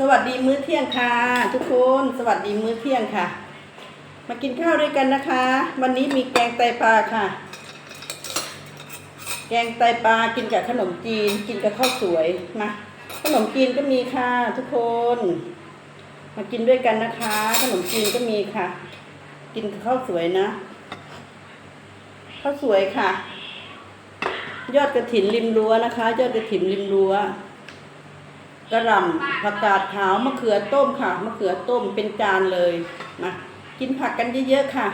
สวัสดีมื้อเที่ยงค่ะ ทุกคนสวัสดีมื้อเที่ยงค่ะ มากินข้าวด้วยกันนะคะ วันนี้มีแกงไตปลาค่ะ แกงไตปลากินกับขนมจีน กินกับข้าวสวยมาขนมจีนก็มีค่ะ ทุกคน มากินด้วยกันนะคะ ขนมจีนก็มีค่ะ กินกับข้าวสวยนะข้าวสวยค่ะ ยอดกระถินริมรั้วนะคะ ยอดกระถินริมรั้ว กระหล่ำผักกาดขาวมะเขือต้มค่ะมะเขือต้มเป็นจานเลยมากินผักกันเยอะๆค่ะ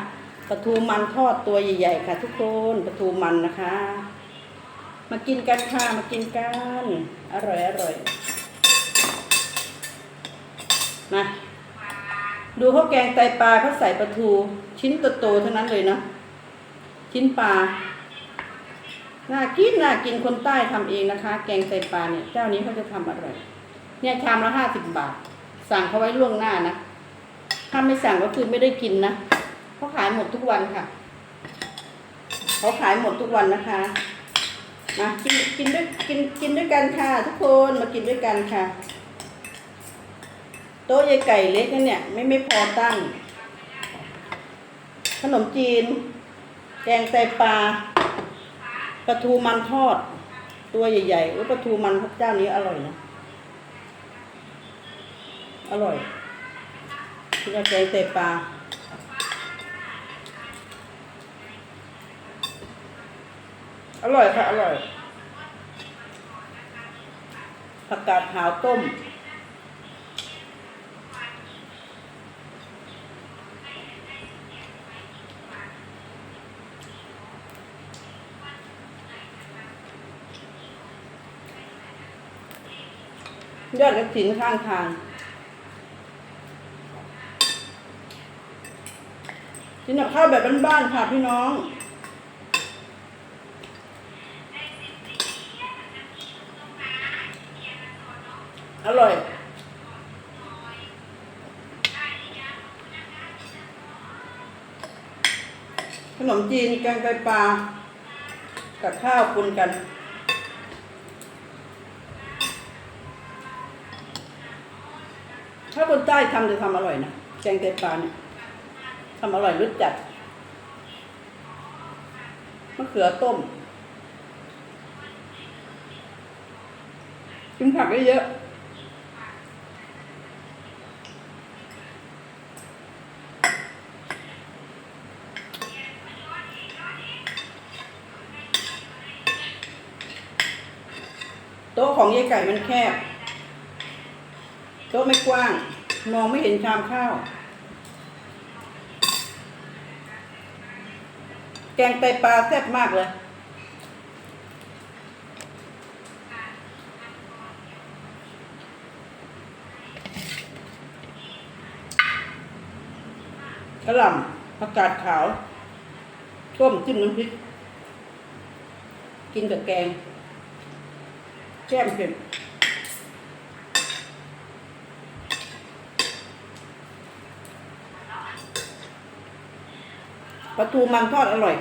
ปลาทูมันทอดตัวใหญ่ๆค่ะ ทุกคนปลาทูมันนะคะ มากินกันค่ะมากินกันอร่อยอร่อยมาดูเขาวแกงไตปลาเขาใส่ปลาทูชิ้นโตๆทั้งนั้นเลยเนาะชิ้นปลาน่ากินน่ากินคนใต้ทำเองนะคะ แกงไตปลาเนี่ยเจ้านี้เขาจะทำอร่อย เนี่ยชามละห้าสิบบาท สั่งเขาไว้ล่วงหน้านะ ถ้าไม่สั่งก็คือไม่ได้กินนะเขาขายหมดทุกวันค่ะ เขาขายหมดทุกวันนะคะ มากินกินด้วยกินกินด้วยกันค่ะ ทุกคนมากินด้วยกันค่ะ โต๊ะยายไก่เล็กนั่นเนี่ย ไม่ไม่พอตั้ง ขนมจีน แกงไตปลาปลาทูมันทอด ตัวใหญ่ๆโอ้ยปลาทูมันพระเจ้านี้อร่อยนะ อร่อยที่จะแกงเตปลาอร่อยค่ะ อร่อย ผักกาดขาวต้ม ยอดกระถินข้างทาง กินกับข้าวแบบบ้านๆค่ะพี่น้อง อร่อยขนมจีนแกงไตปลา กับข้าวปนกัน ถ้าคนใต้ทำจะทำอร่อยนะ แกงไตปลาเนี่ย ทำอร่อยรสจัดมะเขือต้มกินผักได้เยอะโต๊ะของยายไก่มันแคบ โต๊ะไม่กว้าง มองไม่เห็นชามข้าว กงไตปลาแซ่บมากเลย กระหล่ำผักกาดขาว ต้มจิ้มน้ำพริก กินกับแกงแก้มเผ็ดปลาทูมันทอดอร่อย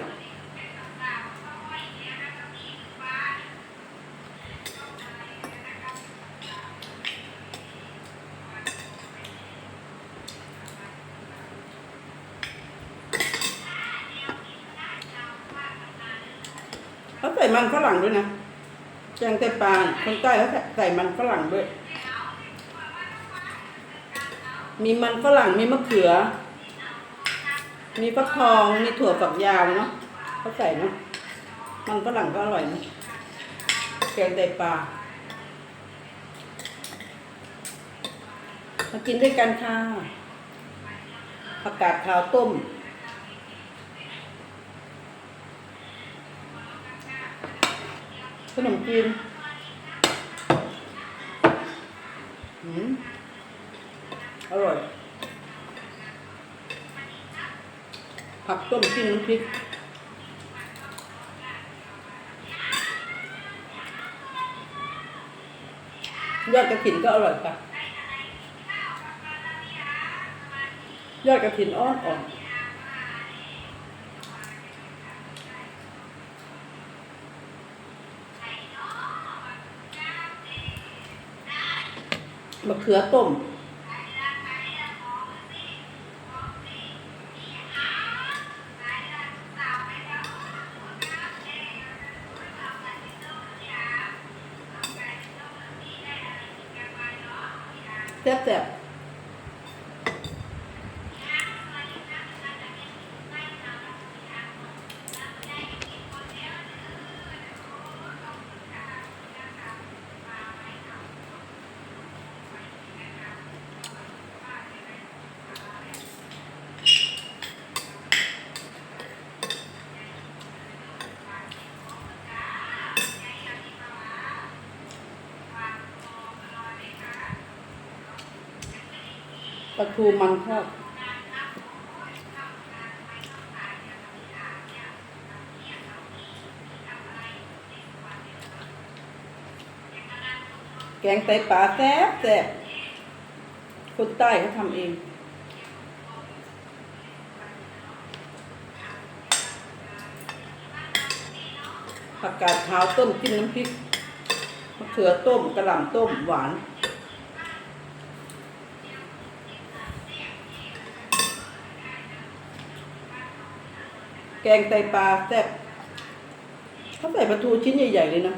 ใส่มันฝรั่งด้วยนะแกงไตปลาคนใต้เขาใส่มันฝรั่งด้วย มีมันฝรั่งมีมะเขือ มีฟักทองมีถั่วฝักยาวเนาะเขาใส่เนาะมันฝรั่งก็อร่อยนะแกงไตปลามากินด้วยกันค่ะผักกาดขาวต้ม นมจีนอืมอร่อย ผักต้มจิ้มน้ำพริกยอดกระถินก็อร่อยค่ะยอดกระถินอ่อนอ่อน มะเขือต้มแซ่บๆ ปลาทูมันทอดแกงไตปลาแซ่บแซ่บคนใต้เขาทำเอง ผักกาดขาวต้มจิ้มน้ำพริกมะเขือต้มกระหล่ำต้มหวาน แกงไตปลาแซ่บเขาใส่ปลาทูชิ้นใหญ่ๆเลยนะ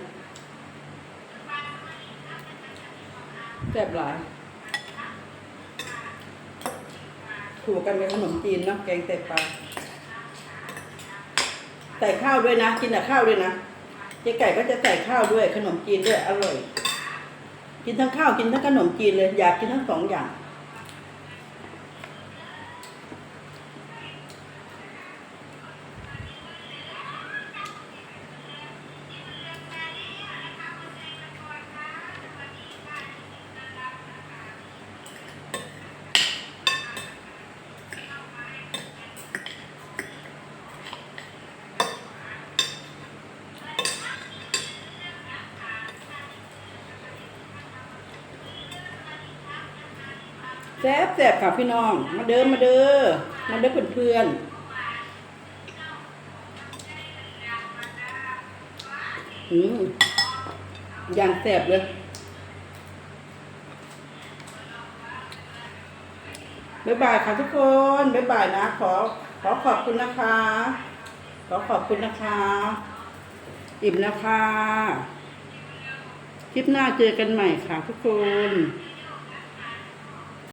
แซ่บหลายถูกกันเป็นขนมจีนเนาะแกงไตปลาใส่ข้าวด้วยนะ กินแต่ข้าวด้วยนะเจ๊ไก่ก็จะใส่ข้าวด้วยขนมจีนด้วยอร่อย กินทั้งข้าวกินทั้งขนมจีนเลยอยากกินทั้งสองอย่าง แซ่บแซ่บค่ะพี่น้อง มาเดินมาเด้อมาเด้อเพื่อนๆอืมอย่างแซ่บเลยบ๊ายบายค่ะทุกคนบ๊ายบายนะ ขอขอขอบคุณนะคะ ขอขอบคุณนะคะ อิ่มนะคะ คลิปหน้าเจอกันใหม่ค่ะทุกคน